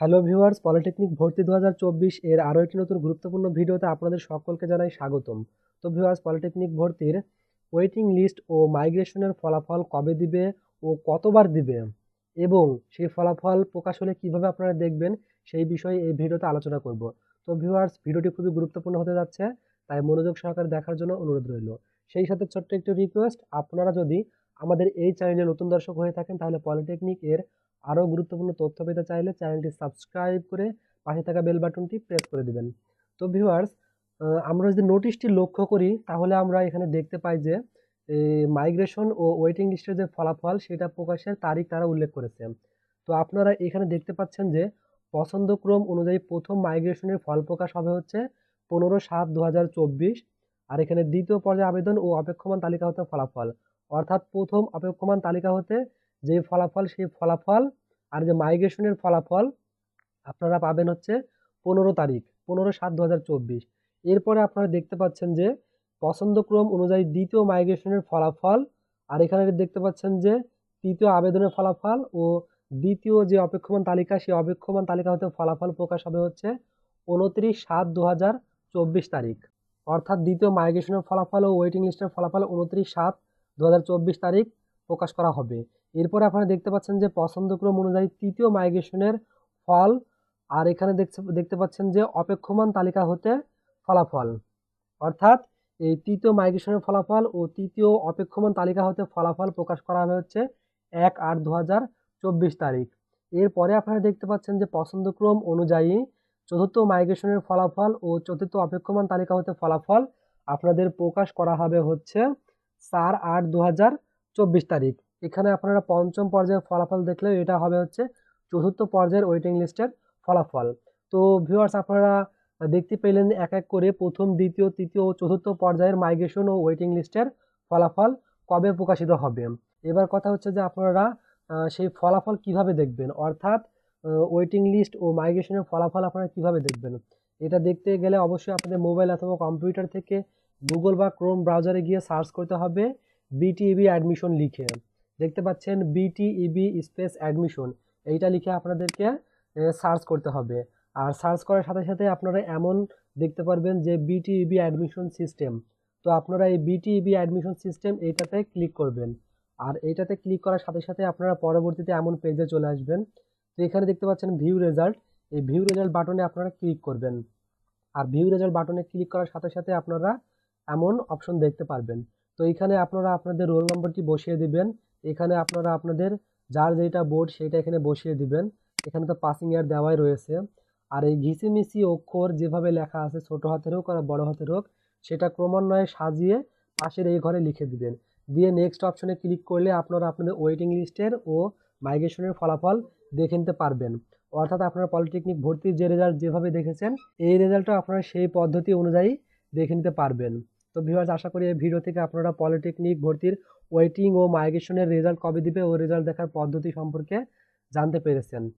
Hello viewers, polytechnic ভর্তি দু হাজার চব্বিশ এর আরও একটি নতুন গুরুত্বপূর্ণ ভিডিওতে আপনাদের সকলকে জানাই স্বাগতম। তো ভিউয়ার্স, পলিটেকনিক ভর্তির ওয়েটিং লিস্ট ও মাইগ্রেশনের ফলাফল কবে দিবে ও কতবার দিবে এবং সেই ফলাফল প্রকাশ হলে কীভাবে আপনারা দেখবেন সেই বিষয়ে এই ভিডিওতে আলোচনা করব। তো ভিউয়ার্স, ভিডিওটি খুবই গুরুত্বপূর্ণ হতে যাচ্ছে, তাই মনোযোগ সহকারে দেখার জন্য অনুরোধ রইল। সেই সাথে ছোট্ট একটি রিকোয়েস্ট আপনারা যদি আমাদের এই চ্যানেলে নতুন দর্শক হয়ে থাকেন, তাহলে পলিটেকনিক এর আরও গুরুত্বপূর্ণ তথ্য পেতে চাইলে চ্যানেলটি সাবস্ক্রাইব করে পাশে থাকা বেল বাটনটি প্রেস করে দিবেন। তো ভিউয়ার্স আমরা যদি নোটিশটি লক্ষ্য করি, তাহলে আমরা এখানে দেখতে পাই যে মাইগ্রেশন ও ওয়েটিং লিস্টের যে ফলাফল, সেটা প্রকাশের তারিখ তারা উল্লেখ করেছে। তো আপনারা এখানে দেখতে পাচ্ছেন যে পছন্দক্রম অনুযায়ী প্রথম মাইগ্রেশনের ফল প্রকাশ হবে হচ্ছে পনেরো সাত দু আর এখানে দ্বিতীয় পর্যায়ে আবেদন ও অপেক্ষমান তালিকা হতে ফলাফল। অর্থাৎ প্রথম অপেক্ষমান তালিকা হতে যে ফলাফল, সেই ফলাফল আর যে মাইগ্রেশনের ফলাফল আপনারা পাবেন হচ্ছে পনেরো তারিখ, পনেরো সাত দু এরপরে আপনারা দেখতে পাচ্ছেন যে পছন্দক্রম অনুযায়ী দ্বিতীয় মাইগ্রেশনের ফলাফল আর এখানে দেখতে পাচ্ছেন যে তৃতীয় আবেদনের ফলাফল ও দ্বিতীয় যে অপেক্ষমান তালিকা, সেই অপেক্ষমান তালিকা হতে ফলাফল প্রকাশ হবে হচ্ছে উনত্রিশ সাত দু তারিখ। অর্থাৎ দ্বিতীয় মাইগ্রেশনের ফলাফল ও ওয়েটিং লিস্টের ফলাফল উনত্রিশ সাত দু তারিখ। প্রকাশ করা হবে। এরপরে আপনারা দেখতে পাচ্ছেন যে পছন্দক্রম অনুযায়ী তৃতীয় মাইগ্রেশনের ফল, আর এখানে দেখতে দেখতে পাচ্ছেন যে অপেক্ষমান তালিকা হতে ফলাফল। অর্থাৎ এই তৃতীয় মাইগ্রেশনের ফলাফল ও তৃতীয় অপেক্ষমান তালিকা হতে ফলাফল প্রকাশ করা হবে হচ্ছে এক আট দু তারিখ। এরপরে আপনারা দেখতে পাচ্ছেন যে পছন্দক্রম অনুযায়ী চতুর্থ মাইগ্রেশনের ফলাফল ও চতুর্থ অপেক্ষমান তালিকা হতে ফলাফল আপনাদের প্রকাশ করা হবে হচ্ছে চার আট দু চব্বিশ তারিখ। এখানে আপনারা পঞ্চম পর্যায়ের ফলাফল দেখলে এটা হবে হচ্ছে চতুর্থ পর্যায়ের ওয়েটিং লিস্টের ফলাফল। তো ভিউয়ার্স আপনারা দেখতে পেলেন এক এক করে প্রথম, দ্বিতীয়, তৃতীয় ও চতুর্থ পর্যায়ের মাইগ্রেশন ও ওয়েটিং লিস্টের ফলাফল কবে প্রকাশিত হবে? এবার কথা হচ্ছে যে আপনারা সেই ফলাফল কীভাবে দেখবেন? অর্থাৎ ওয়েটিং লিস্ট ও মাইগ্রেশনের ফলাফল আপনারা কীভাবে দেখবেন? এটা দেখতে গেলে অবশ্যই আপনাদের মোবাইল অথবা কম্পিউটার থেকে গুগল বা ক্রোম ব্রাউজারে গিয়ে সার্চ করতে হবে। বিটিইবি অ্যাডমিশন লিখে। দেখতে পাচ্ছেন বিটিইবি স্পেস অ্যাডমিশন এইটা লিখে আপনাদেরকে সার্চ করতে হবে। আর সার্চ করার সাথে সাথে আপনারা এমন দেখতে পারবেন যে বিটিইবি অ্যাডমিশন সিস্টেম তো আপনারা এই বিটিইবি অ্যাডমিশন সিস্টেম এইটাতে ক্লিক করবেন। আর এইটাতে ক্লিক করার সাথে সাথে আপনারা পরবর্তীতে এমন পেজে চলে আসবেন। তো এখানে দেখতে পাচ্ছেন ভিউ রেজাল্ট এই ভিউ রেজাল্ট বাটনে আপনারা ক্লিক করবেন। আর ভিউ রেজাল্ট বাটনে ক্লিক করার সাথে সাথে আপনারা এমন অপশন দেখতে পারবেন। তো এখানে আপনারা আপনাদের রোল নম্বরটি বসিয়ে দিবেন। এখানে আপনারা আপনাদের যার যেটা বোর্ড সেটা এখানে বসিয়ে দিবেন। এখানে তো পাসিং ইয়ার দেওয়াই রয়েছে। আর এই ঘিসিমিসি অক্ষর যেভাবে লেখা আছে, ছোট হাতের হোক আর বড় হাতের হোক, সেটা ক্রমান্বয়ে সাজিয়ে পাশের এই ঘরে লিখে দিবেন। দিয়ে নেক্সট অপশনে ক্লিক করলে আপনারা আপনাদের ওয়েটিং লিস্টের ও মাইগ্রেশনের ফলাফল দেখে নিতে পারবেন। অর্থাৎ আপনারা পলিটেকনিক ভর্তির যে রেজাল্ট যেভাবে দেখেছেন, এই রেজাল্টও আপনারা সেই পদ্ধতি অনুযায়ী দেখে নিতে পারবেন। তো ভিউয়ার্স আশা করি এই ভিডিও থেকে আপনারা পলিটেকনিক ভর্তির ওয়েটিং ও মাইগ্রেশনের রেজাল্ট কবে দিবে, ও রেজাল্ট দেখার পদ্ধতি সম্পর্কে জানতে পেরেছেন।